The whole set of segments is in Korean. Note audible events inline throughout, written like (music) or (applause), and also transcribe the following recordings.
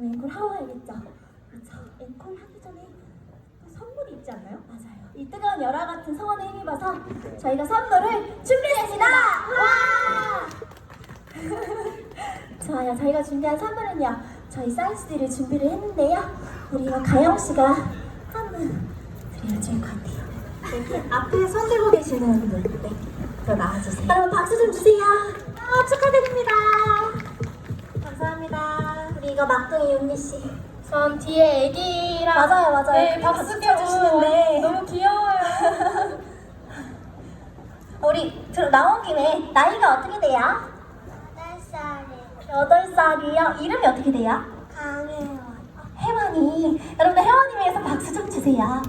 앵콜 하고 가야겠죠. 그렇죠. 앵콜 하기 전에 또 선물이 있지 않나요? 맞아요. 이 뜨거운 열화 같은 성원에 힘입어서 저희가 선물을 준비했습니다. 와! (laughs) 좋아요. 저희가 준비한 선물은요. 저희 사이즈들을 준비를 했는데요. 우리 가영 씨가 한번 드려줄 것 같아요. 네, 앞에 손 들고 계시는 분, 네, 더 나와주세요. 여러분 박수 좀 주세요. 아, 축하드립니다. 이거 막둥이 윤미 씨. 전 뒤에 애기랑 맞아요, 맞아요. 네, 같이 박수 껴주시는데. 너무 귀여워요. (laughs) 우리 들 나온 김에 나이가 어떻게 돼요? 8살이에요. 여덟 살이요. 이름이 어떻게 돼요? 강혜원. 혜원이. 여러분들 혜원이 위해서 박수 좀 주세요. 와!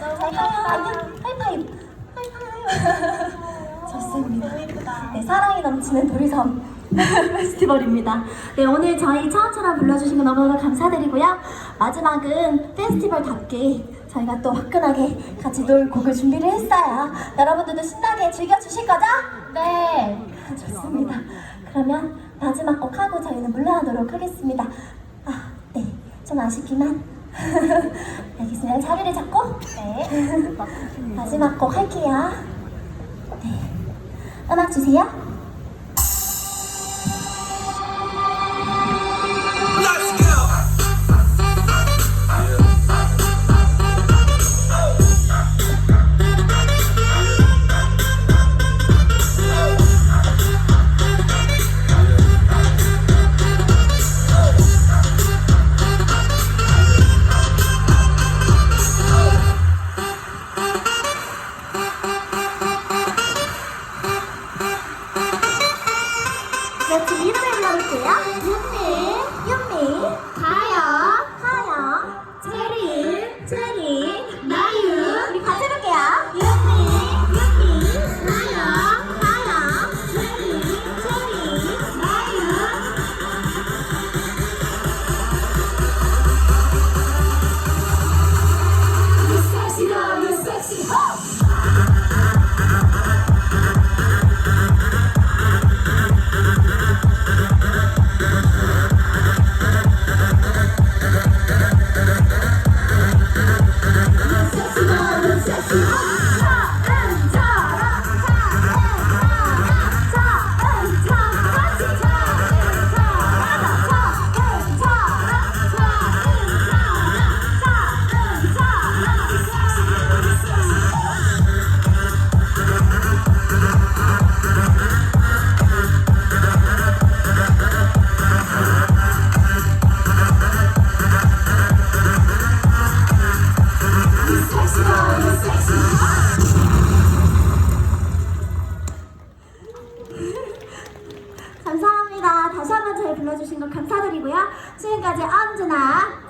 너무 하이파이브. 하이파이브. 하이파이브. 좋습니다. 네, 사랑이 넘치는 도리섬 (laughs) 페스티벌입니다. 네, 오늘 저희 처음처럼 불러주신 거 너무너무 감사드리고요. 마지막은 페스티벌답게 저희가 또 화끈하게 같이 놀 곡을 준비를 했어요. 여러분들도 신나게 즐겨주실 거죠? 네. 좋습니다. 그러면 마지막 곡 하고 저희는 물러나도록 하겠습니다. 아, 네. 좀 아쉽지만. (laughs) 알겠습니다. 자리를 잡고. 네. 마지막 곡 할게요. 네. 음악 주세요. 불러볼게요. 불러주신 거 감사드리고요. 지금까지 언제나